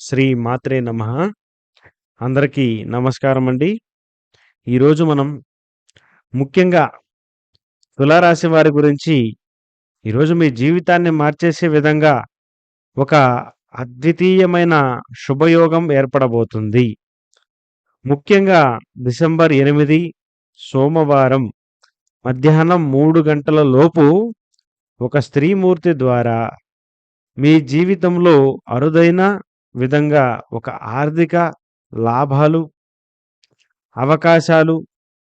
శ్రీ మాత్రే నమ. అందరికీ నమస్కారం అండి ఈరోజు మనం ముఖ్యంగా తులారాశి వారి గురించి ఈరోజు మీ జీవితాన్ని మార్చేసే విధంగా ఒక అద్వితీయమైన శుభయోగం ఏర్పడబోతుంది. ముఖ్యంగా డిసెంబర్ ఎనిమిది సోమవారం మధ్యాహ్నం మూడు గంటల లోపు ఒక స్త్రీమూర్తి ద్వారా మీ జీవితంలో అరుదైన విధంగా ఒక ఆర్థిక లాభాలు అవకాశాలు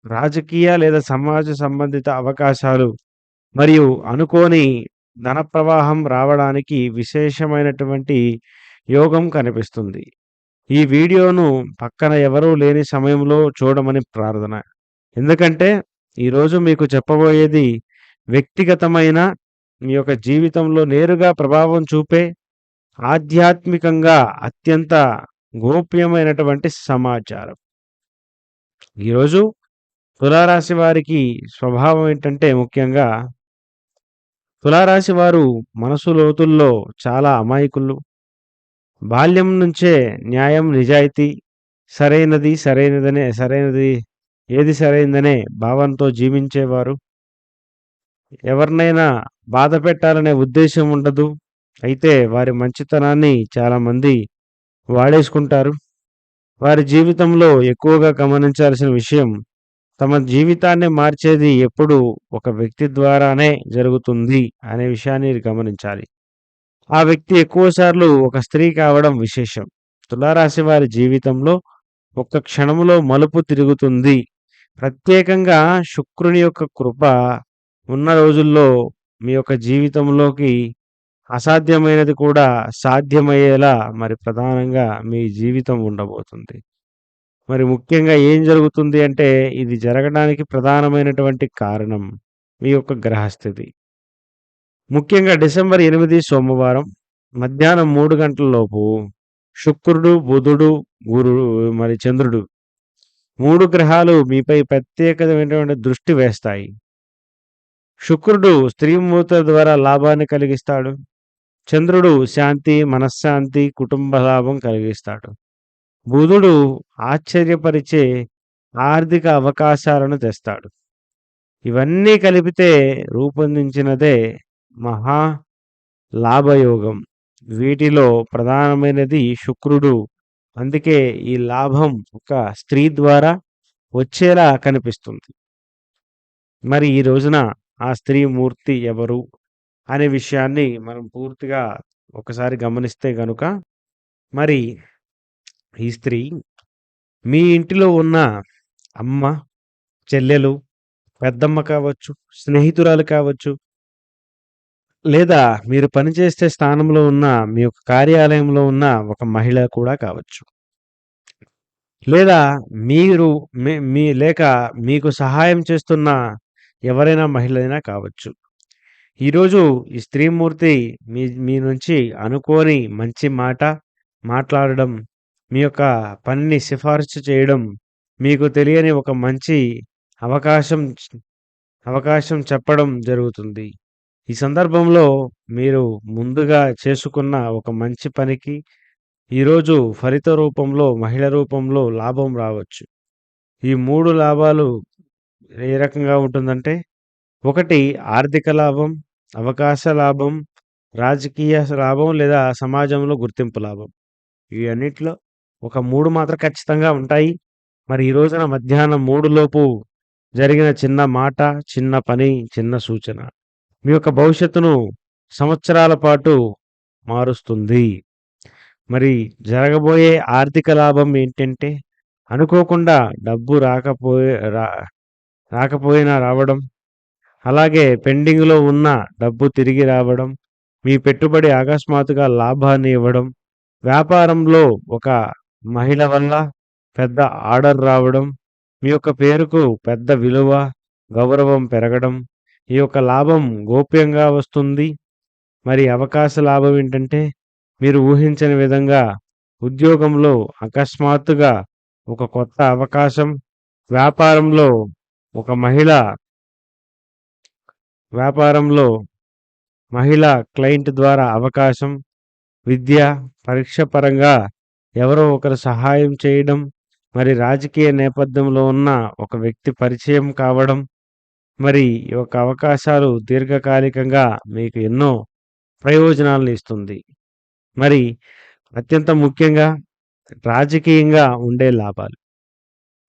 రాజకీయ లేదా సమాజ సంబంధిత అవకాశాలు మరియు అనుకోని ధన ప్రవాహం రావడానికి విశేషమైనటువంటి యోగం కనిపిస్తుంది. ఈ వీడియోను పక్కన ఎవరూ లేని సమయంలో చూడమని ప్రార్థన. ఎందుకంటే ఈరోజు మీకు చెప్పబోయేది వ్యక్తిగతమైన మీ యొక్క జీవితంలో నేరుగా ప్రభావం చూపే ఆధ్యాత్మికంగా అత్యంత గోప్యమైనటువంటి సమాచారం. ఈరోజు తులారాశి వారికి స్వభావం ఏంటంటే ముఖ్యంగా తులారాశి వారు మనసు లోతుల్లో చాలా అమాయకులు. బాల్యం నుంచే న్యాయం నిజాయితీ సరైనది సరైనదనే సరైనది ఏది సరైందనే భావంతో జీవించేవారు. ఎవరినైనా బాధ పెట్టాలనే ఉద్దేశం ఉండదు. అయితే వారి మంచితనాన్ని చాలామంది వాడేసుకుంటారు. వారి జీవితంలో ఎక్కువగా గమనించాల్సిన విషయం తమ జీవితాన్ని మార్చేది ఎప్పుడు ఒక వ్యక్తి ద్వారానే జరుగుతుంది అనే విషయాన్ని గమనించాలి. ఆ వ్యక్తి ఎక్కువసార్లు ఒక స్త్రీ కావడం విశేషం. తులారాశి వారి జీవితంలో ఒక్క క్షణంలో మలుపు తిరుగుతుంది. ప్రత్యేకంగా శుక్రుని యొక్క కృప ఉన్న రోజుల్లో మీ యొక్క జీవితంలోకి అసాధ్యమైనది కూడా సాధ్యమయ్యేలా మరి ప్రధానంగా మీ జీవితం ఉండబోతుంది. మరి ముఖ్యంగా ఏం జరుగుతుంది అంటే ఇది జరగడానికి ప్రధానమైనటువంటి కారణం మీ యొక్క గ్రహస్థితి. ముఖ్యంగా డిసెంబర్ ఎనిమిది సోమవారం మధ్యాహ్నం మూడు గంటల లోపు శుక్రుడు బుధుడు గురుడు మరి చంద్రుడు మూడు గ్రహాలు మీపై ప్రత్యేకమైనటువంటి దృష్టి వేస్తాయి. శుక్రుడు స్త్రీమూర్త ద్వారా లాభాన్ని కలిగిస్తాడు. చంద్రుడు శాంతి మనశ్శాంతి కుటుంబ లాభం కలిగిస్తాడు. బుధుడు ఆశ్చర్యపరిచే ఆర్థిక అవకాశాలను తెస్తాడు. ఇవన్నీ కలిపితే రూపొందించినదే మహా లాభయోగం. వీటిలో ప్రధానమైనది శుక్రుడు. అందుకే ఈ లాభం ఒక స్త్రీ ద్వారా వచ్చేలా కనిపిస్తుంది. మరి ఈ రోజున ఆ స్త్రీ మూర్తి ఎవరు? అనే విషయాన్ని మనం పూర్తిగా ఒకసారి గమనిస్తే గనుక మరి ఈ స్త్రీ మీ ఇంటిలో ఉన్న అమ్మ చెల్లెలు పెద్దమ్మ కావచ్చు స్నేహితురాలు కావచ్చు లేదా మీరు పనిచేసే స్థానంలో ఉన్న మీ యొక్క కార్యాలయంలో ఉన్న ఒక మహిళ కూడా కావచ్చు. లేదా మీరు మీ- మీ లేక మీకు సహాయం చేస్తున్న ఎవరైనా మహిళ అయినా కావచ్చు. ఈరోజు ఈ స్త్రీమూర్తి మీ మీ నుంచి అనుకోని మంచి మాట మాట్లాడడం మీ యొక్క పనిని సిఫార్సు చేయడం మీకు తెలియని ఒక మంచి అవకాశం అవకాశం చెప్పడం జరుగుతుంది. ఈ సందర్భంలో మీరు ముందుగా చేసుకున్న ఒక మంచి పనికి ఈరోజు ఫలిత రూపంలో మహిళ రూపంలో లాభం రావచ్చు. ఈ మూడు లాభాలు ఏ రకంగా ఉంటుందంటే ఒకటి ఆర్థిక లాభం అవకాశ లాభం రాజకీయ లాభం లేదా సమాజంలో గుర్తింపు లాభం. ఇవి అన్నిట్లో ఒక మూడు మాత్రం ఖచ్చితంగా ఉంటాయి. మరి ఈ రోజున మధ్యాహ్నం మూడు లోపు జరిగిన చిన్న మాట చిన్న పని చిన్న సూచన మీ యొక్క భవిష్యత్తును సంవత్సరాల పాటు మారుస్తుంది. మరి జరగబోయే ఆర్థిక లాభం ఏంటంటే అనుకోకుండా డబ్బు రాకపోయే రా రాకపోయినా రావడం అలాగే పెండింగ్లో ఉన్న డబ్బు తిరిగి రావడం మీ పెట్టుబడి అకస్మాత్తుగా లాభాన్ని ఇవ్వడం వ్యాపారంలో ఒక మహిళ వల్ల పెద్ద ఆర్డర్ రావడం మీ యొక్క పేరుకు పెద్ద విలువ గౌరవం పెరగడం ఈ యొక్క లాభం గోప్యంగా వస్తుంది. మరి అవకాశ లాభం ఏంటంటే మీరు ఊహించని విధంగా ఉద్యోగంలో అకస్మాత్తుగా ఒక కొత్త అవకాశం వ్యాపారంలో ఒక మహిళ వ్యాపారంలో మహిళ క్లయింట్ ద్వారా అవకాశం విద్య పరీక్ష పరంగా ఎవరో ఒకరు సహాయం చేయడం, మరి రాజకీయ నేపథ్యంలో ఉన్న ఒక వ్యక్తి పరిచయం కావడం, మరి ఈ యొక్క అవకాశాలు దీర్ఘకాలికంగా మీకు ఎన్నో ప్రయోజనాలను ఇస్తుంది. మరి అత్యంత ముఖ్యంగా రాజకీయంగా ఉండే లాభాలు.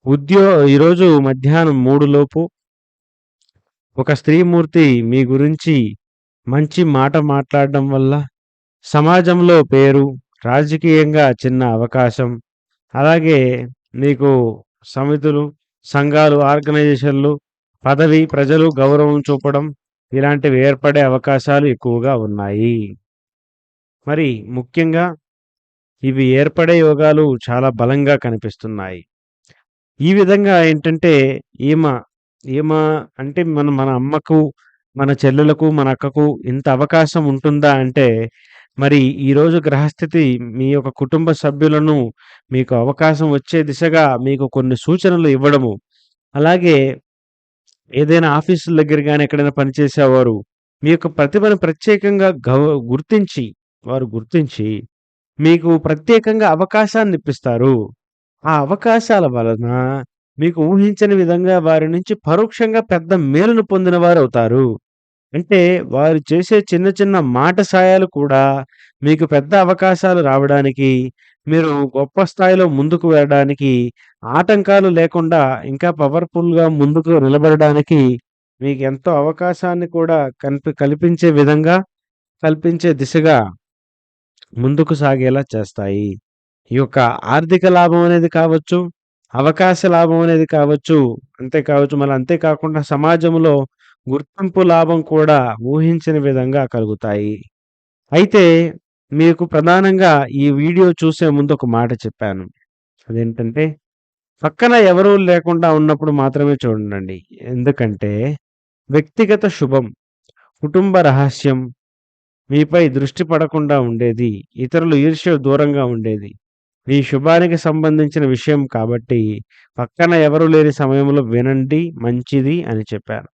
ఉద్యో ఈరోజు మధ్యాహ్నం మూడు లోపు ఒక స్త్రీమూర్తి మీ గురించి మంచి మాట మాట్లాడడం వల్ల సమాజంలో పేరు, రాజకీయంగా చిన్న అవకాశం, అలాగే మీకు సమితులు, సంఘాలు, ఆర్గనైజేషన్‌లు, పదవి, ప్రజలు గౌరవం చూపడం ఇలాంటివి ఏర్పడే అవకాశాలు ఎక్కువగా ఉన్నాయి. మరి ముఖ్యంగా ఇవి ఏర్పడే యోగాలు చాలా బలంగా కనిపిస్తున్నాయి. ఈ విధంగా ఏంటంటే ఈమె ఏమా అంటే మన మన అమ్మకు, మన చెల్లెలకు, మన అక్కకు ఇంత అవకాశం ఉంటుందా అంటే మరి ఈరోజు గ్రహస్థితి మీ యొక్క కుటుంబ సభ్యులను మీకు అవకాశం వచ్చే దిశగా మీకు కొన్ని సూచనలు ఇవ్వడము. అలాగే ఏదైనా ఆఫీసుల దగ్గర గాని ఎక్కడైనా పనిచేసేవారు మీ యొక్క ప్రతిభను ప్రత్యేకంగా గౌ గుర్తించి వారు గుర్తించి మీకు ప్రత్యేకంగా అవకాశాన్ని ఇప్పిస్తారు. ఆ అవకాశాల వలన మీకు ఊహించని విధంగా వారి నుంచి పరోక్షంగా పెద్ద మేలును పొందిన వారు అవుతారు అంటే వారు చేసే చిన్న చిన్న మాట సాయాలు కూడా మీకు పెద్ద అవకాశాలు రావడానికి, మీరు గొప్ప స్థాయిలో ముందుకు వెళ్ళడానికి, ఆటంకాలు లేకుండా ఇంకా పవర్‌ఫుల్‌గా ముందుకు నిలబడడానికి మీకు ఎంతో అవకాశాన్ని కూడా కల్పి కల్పించే విధంగా, కల్పించే దిశగా ముందుకు సాగేలా చేస్తాయి. ఈ యొక్క ఆర్థిక లాభం అనేది కావచ్చు, అవకాశ లాభం అనేది కావచ్చు, అంతే కావచ్చు. మళ్ళీ అంతే కాకుండా సమాజంలో గుర్తింపు లాభం కూడా ఊహించిన విధంగా కలుగుతాయి. అయితే మీకు ప్రధానంగా ఈ వీడియో చూసే ముందు ఒక మాట చెప్పాను. అదేంటంటే పక్కన ఎవరూ లేకుండా ఉన్నప్పుడు మాత్రమే చూడండి. ఎందుకంటే వ్యక్తిగత శుభం, కుటుంబ రహస్యం మీపై దృష్టి పడకుండా ఉండేది. ఇతరులు ఈర్ష్య దూరంగా ఉండేది. మీ శుభానికి సంబంధించిన విషయం కాబట్టి పక్కన ఎవరు లేని సమయంలో వినండి మంచిది అని చెప్పాను.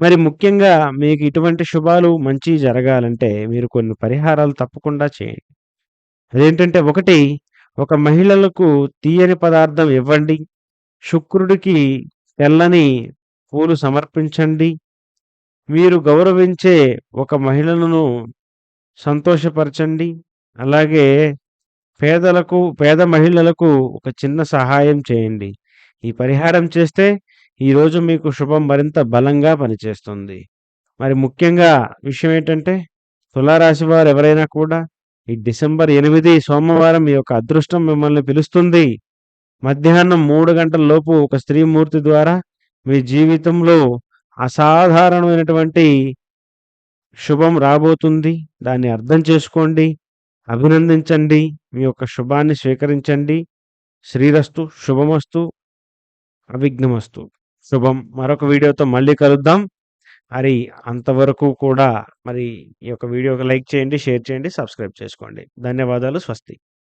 మరి ముఖ్యంగా మీకు ఇటువంటి శుభాలు మంచి జరగాలంటే మీరు కొన్ని పరిహారాలు తప్పకుండా చేయండి. అదేంటంటే ఒకటి ఒక మహిళలకు తీయని పదార్థం ఇవ్వండి. శుక్రుడికి తెల్లని పూలు సమర్పించండి. మీరు గౌరవించే ఒక మహిళలను సంతోషపరచండి. అలాగే పేదలకు పేద మహిళలకు ఒక చిన్న సహాయం చేయండి. ఈ పరిహారం చేస్తే ఈరోజు మీకు శుభం మరింత బలంగా పనిచేస్తుంది. మరి ముఖ్యంగా విషయం ఏంటంటే తులారాశి వారు ఎవరైనా కూడా ఈ డిసెంబర్ ఎనిమిది సోమవారం ఈ యొక్క అదృష్టం మిమ్మల్ని పిలుస్తుంది. మధ్యాహ్నం మూడు గంటల లోపు ఒక స్త్రీమూర్తి ద్వారా మీ జీవితంలో అసాధారణమైనటువంటి శుభం రాబోతుంది. దాన్ని అర్థం చేసుకోండి. అభినందించండి. మీ యొక్క శుభాన్ని స్వీకరించండి. శ్రీరస్తు, శుభమస్తు, అవిఘ్నమస్తు. శుభం. మరొక వీడియోతో మళ్ళీ కలుద్దాం. మరి అంతవరకు కూడా మరి ఈ యొక్క వీడియోకి లైక్ చేయండి, షేర్ చేయండి, సబ్స్క్రైబ్ చేసుకోండి. ధన్యవాదాలు. స్వస్తి.